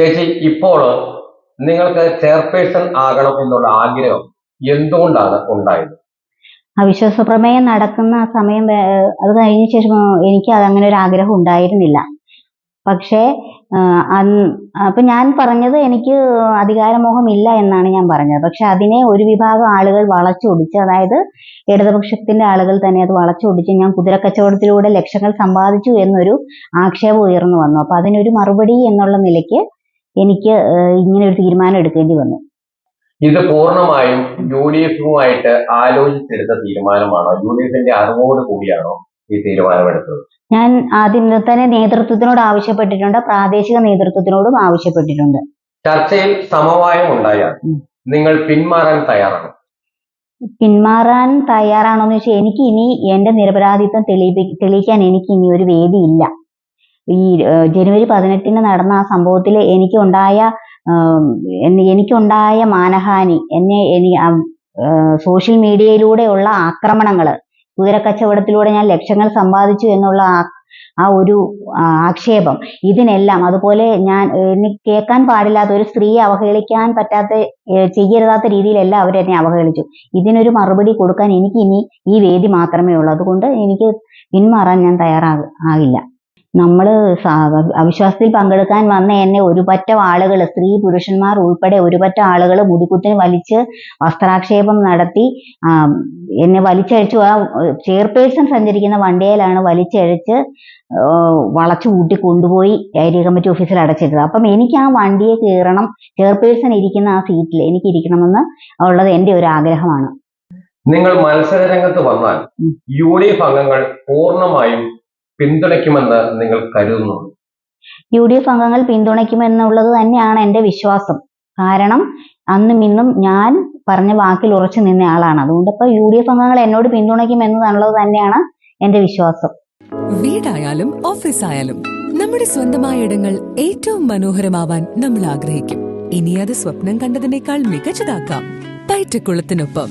ചേച്ചി ഇപ്പോൾ നിങ്ങൾക്ക് ചെയർപേഴ്സൺ ആകണം എന്നുള്ള ആഗ്രഹം എന്തുകൊണ്ടാണ് ഉണ്ടായത്? അവിശ്വാസ പ്രമേയം നടക്കുന്ന സമയം അത് കഴിഞ്ഞ ശേഷം എനിക്ക് അങ്ങനെ ഒരു ആഗ്രഹം ഉണ്ടായിരുന്നില്ല. പക്ഷേ അപ്പൊ ഞാൻ പറഞ്ഞത് എനിക്ക് അധികാരമോഹം ഇല്ല എന്നാണ് ഞാൻ പറഞ്ഞത്. പക്ഷെ അതിനെ ഒരു വിഭാഗം ആളുകൾ വളച്ചൊടിച്ച് അതായത് ഇടതുപക്ഷത്തിന്റെ ആളുകൾ തന്നെ അത് വളച്ചൊടിച്ച് ഞാൻ കുതിരക്കച്ചവടത്തിലൂടെ ലക്ഷങ്ങൾ സമ്പാദിച്ചു എന്നൊരു ആക്ഷേപം ഉയർന്നു വന്നു. അപ്പൊ അതിനൊരു മറുപടി എന്നുള്ള നിലയ്ക്ക് എനിക്ക് ഇങ്ങനെ ഒരു തീരുമാനം എടുക്കേണ്ടി വന്നു. ഇത് പൂർണമായും യു ഡി എഫുമായിട്ട് ആലോചിച്ചെടുത്ത തീരുമാനമാണോ? യു ഡി എഫിന്റെ അറിവോട് കൂടിയാണോ ഈ തീരുമാനമെടുത്തത്? ഞാൻ ആദ്യം തന്നെ നേതൃത്വത്തിനോട് ആവശ്യപ്പെട്ടിട്ടുണ്ട് പ്രാദേശിക നേതൃത്വത്തിനോടും ആവശ്യപ്പെട്ടിട്ടുണ്ട്. ചർച്ചയിൽ സമവായം ഉണ്ടായാൽ നിങ്ങൾ പിന്മാറാൻ തയ്യാറാണ്? പിന്മാറാൻ തയ്യാറാണോ എന്ന് വെച്ചാൽ എനിക്ക് ഇനി എന്റെ നിരപരാധിത്വം തെളിയിപ്പി തെളിയിക്കാൻ എനിക്ക് ഇനി ഒരു വേദിയില്ല. ഈ ജനുവരി പതിനെട്ടിന് നടന്ന ആ സംഭവത്തിൽ എനിക്കുണ്ടായ എനിക്കുണ്ടായ മാനഹാനി എന്നെ എനി സോഷ്യൽ മീഡിയയിലൂടെയുള്ള ആക്രമണങ്ങൾ കുതിരക്കച്ചവടത്തിലൂടെ ഞാൻ ലക്ഷങ്ങൾ സമ്പാദിച്ചു എന്നുള്ള ആ ഒരു ആക്ഷേപം ഇതിനെല്ലാം അതുപോലെ ഞാൻ എനിക്ക് കേൾക്കാൻ പാടില്ലാത്ത ഒരു സ്ത്രീയെ അവഹേളിക്കാൻ പറ്റാത്ത ചെയ്യരുതാത്ത രീതിയിലെല്ലാം എന്നെ അവഹേളിച്ചു. ഇതിനൊരു മറുപടി കൊടുക്കാൻ എനിക്ക് ഇനി ഈ വേദി മാത്രമേ ഉള്ളൂ. അതുകൊണ്ട് എനിക്ക് പിന്മാറാൻ ഞാൻ തയ്യാറാക ആകില്ല. നമ്മൾ അവിശ്വാസത്തിൽ പങ്കെടുക്കാൻ വന്ന എന്നെ ഒരുപറ്റ ആളുകൾ സ്ത്രീ പുരുഷന്മാർ ഉൾപ്പെടെ ഒരു പറ്റം ആളുകൾ മുടിക്കുത്തിന് വലിച്ച് വസ്ത്രാക്ഷേപം നടത്തി എന്നെ വലിച്ചഴിച്ചു. ആ ചെയർപേഴ്സൺ സഞ്ചരിക്കുന്ന വണ്ടിയിലാണ് വലിച്ചഴിച്ച് വളച്ചു കൂട്ടി കൊണ്ടുപോയി ഏരിയ കമ്മിറ്റി ഓഫീസിൽ അടച്ചിട്ടത്. അപ്പം എനിക്ക് ആ വണ്ടിയെ കയറണം ചെയർപേഴ്സൺ ഇരിക്കുന്ന ആ സീറ്റിൽ എനിക്ക് ഇരിക്കണമെന്ന് ഉള്ളത് എന്റെ ഒരു ആഗ്രഹമാണ്. നിങ്ങൾ മത്സര രംഗത്ത് വന്നാൽ. യു ഡി എഫ് അംഗങ്ങൾ പൂർണമായും പിന്തുണയ്ക്കുമെന്ന് നിങ്ങൾ കരുതുന്നു. യു ഡി എഫ് അംഗങ്ങൾ പിന്തുണയ്ക്കുമെന്നുള്ളത് തന്നെയാണ് എന്റെ വിശ്വാസം. കാരണം അന്നും ഇന്നും ഞാൻ പറഞ്ഞ വാക്കിൽ ഉറച്ചു നിന്ന ആളാണ്. അതുകൊണ്ട് ഇപ്പൊ യു ഡി എഫ് അംഗങ്ങൾ എന്നോട് പിന്തുണയ്ക്കും എന്നുള്ളത് തന്നെയാണ് എന്റെ വിശ്വാസം. വീടായാലും ഓഫീസ് ആയാലും നമ്മുടെ സ്വന്തമായ ഇടങ്ങൾ ഏറ്റവും മനോഹരമാവാൻ നമ്മൾ ആഗ്രഹിക്കും. ഇനി അത് സ്വപ്നം കണ്ടതിനേക്കാൾ മികച്ചതാക്കാം. പൈറ്റക്കുളത്തിനൊപ്പം.